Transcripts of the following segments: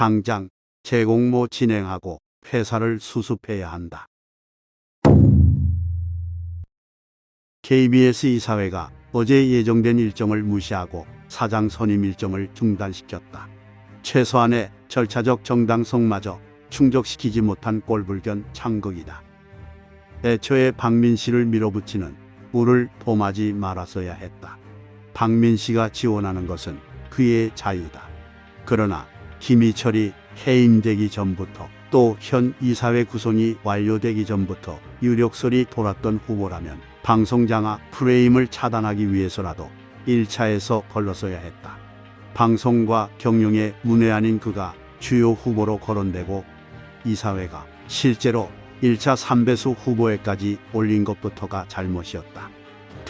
당장 재공모 진행하고 회사를 수습해야 한다. KBS 이사회가 어제 예정된 일정을 무시하고 사장 선임 일정을 중단시켰다. 최소한의 절차적 정당성마저 충족시키지 못한 꼴불견 창극이다. 애초에 박민 씨를 밀어붙이는 우를 범하지 말았어야 했다. 박민 씨가 지원하는 것은 그의 자유다. 그러나 김희철이 해임되기 전부터 또 현 이사회 구성이 완료되기 전부터 유력설이 돌았던 후보라면 방송장악 프레임을 차단하기 위해서라도 1차에서 걸러서야 했다. 방송과 경영의 문외한인 그가 주요 후보로 거론되고 이사회가 실제로 1차 3배수 후보에까지 올린 것부터가 잘못이었다.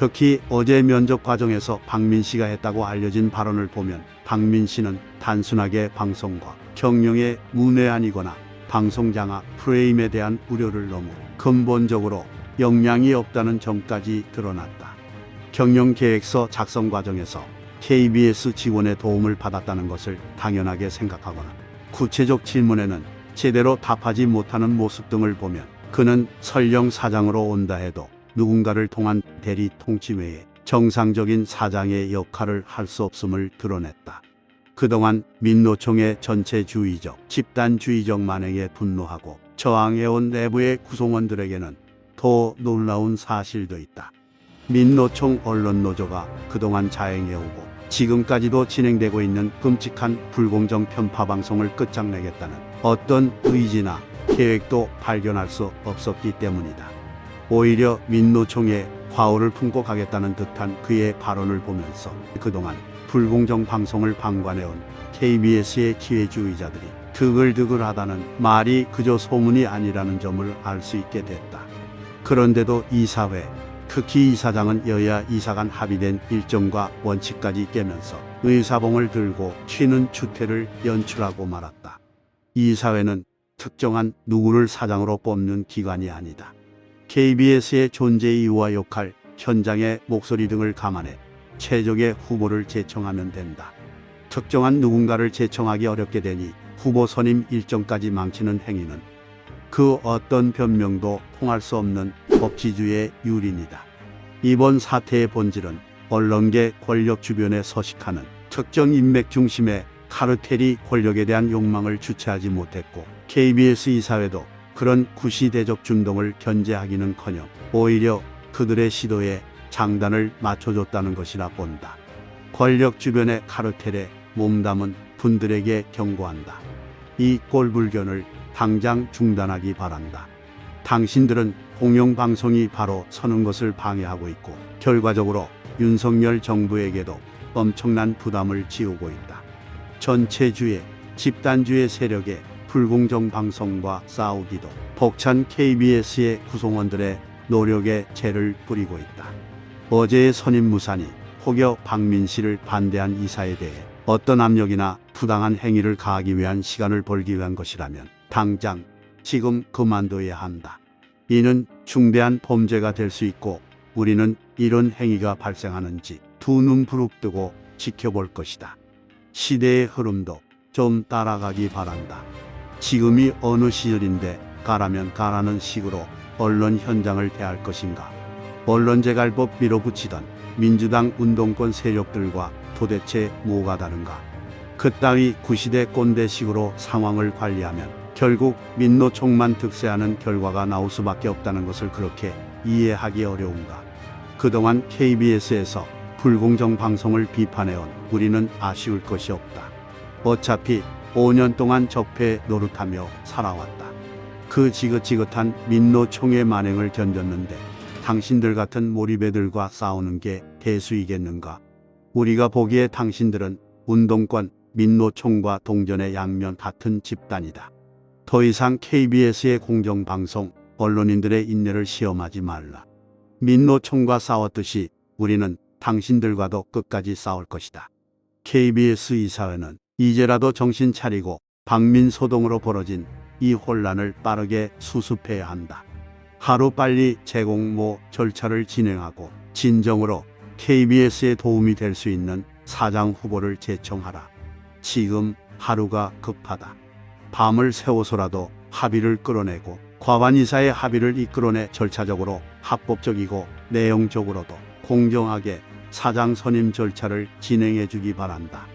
특히 어제 면접 과정에서 박민 씨가 했다고 알려진 발언을 보면 박민 씨는 단순하게 방송과 경영의 문외한이거나 방송 장악 프레임에 대한 우려를 너무 근본적으로 역량이 없다는 점까지 드러났다. 경영 계획서 작성 과정에서 KBS 지원의 도움을 받았다는 것을 당연하게 생각하거나 구체적 질문에는 제대로 답하지 못하는 모습 등을 보면 그는 설령 사장으로 온다 해도 누군가를 통한 대리 통치 외에 정상적인 사장의 역할을 할 수 없음을 드러냈다. 그동안 민노총의 전체주의적, 집단주의적 만행에 분노하고 저항해온 내부의 구성원들에게는 더 놀라운 사실도 있다. 민노총 언론노조가 그동안 자행해오고 지금까지도 진행되고 있는 끔찍한 불공정 편파 방송을 끝장내겠다는 어떤 의지나 계획도 발견할 수 없었기 때문이다. 오히려 민노총의 과오를 품고 가겠다는 듯한 그의 발언을 보면서 그동안 불공정 방송을 방관해온 KBS의 기회주의자들이 드글드글하다는 말이 그저 소문이 아니라는 점을 알 수 있게 됐다. 그런데도 이사회, 특히 이사장은 여야 이사간 합의된 일정과 원칙까지 깨면서 의사봉을 들고 튀는 추태를 연출하고 말았다. 이사회는 특정한 누구를 사장으로 뽑는 기관이 아니다. KBS의 존재 이유와 역할, 현장의 목소리 등을 감안해 최적의 후보를 제청하면 된다. 특정한 누군가를 제청하기 어렵게 되니 후보 선임 일정까지 망치는 행위는 그 어떤 변명도 통할 수 없는 법치주의의 유린이다. 이번 사태의 본질은 언론계 권력 주변에 서식하는 특정 인맥 중심의 카르텔이 권력에 대한 욕망을 주체하지 못했고 KBS 이사회도 그런 구시대적 준동을 견제하기는커녕 오히려 그들의 시도에 장단을 맞춰줬다는 것이라 본다. 권력 주변의 카르텔에 몸담은 분들에게 경고한다. 이 꼴불견을 당장 중단하기 바란다. 당신들은 공영방송이 바로 서는 것을 방해하고 있고 결과적으로 윤석열 정부에게도 엄청난 부담을 지우고 있다. 전체주의, 집단주의 세력의 불공정 방송과 싸우기도 벅찬 KBS의 구성원들의 노력에 죄를 뿌리고 있다. 어제의 선임 무산이 혹여 박민 씨를 반대한 이사에 대해 어떤 압력이나 부당한 행위를 가하기 위한 시간을 벌기 위한 것이라면 당장 지금 그만둬야 한다. 이는 중대한 범죄가 될 수 있고 우리는 이런 행위가 발생하는지 두 눈 부릅뜨고 지켜볼 것이다. 시대의 흐름도 좀 따라가기 바란다. 지금이 어느 시절인데 가라면 가라는 식으로 언론 현장을 대할 것인가? 언론재갈법 밀어붙이던 민주당 운동권 세력들과 도대체 뭐가 다른가? 그따위 구시대 꼰대식으로 상황을 관리하면 결국 민노총만 득세하는 결과가 나올 수밖에 없다는 것을 그렇게 이해하기 어려운가? 그동안 KBS에서 불공정 방송을 비판해온 우리는 아쉬울 것이 없다. 어차피 5년 동안 적폐 노릇하며 살아왔다. 그 지긋지긋한 민노총의 만행을 견뎠는데 당신들 같은 몰입애들과 싸우는 게 대수이겠는가? 우리가 보기에 당신들은 운동권 민노총과 동전의 양면 같은 집단이다. 더 이상 KBS의 공정방송, 언론인들의 인내를 시험하지 말라. 민노총과 싸웠듯이 우리는 당신들과도 끝까지 싸울 것이다. KBS 이사회는 이제라도 정신 차리고 박민소동으로 벌어진 이 혼란을 빠르게 수습해야 한다. 하루 빨리 재공모 절차를 진행하고 진정으로 KBS에 도움이 될 수 있는 사장 후보를 제청하라. 지금 하루가 급하다. 밤을 새워서라도 합의를 끌어내고 과반 이사의 합의를 이끌어내 절차적으로 합법적이고 내용적으로도 공정하게 사장 선임 절차를 진행해 주기 바란다.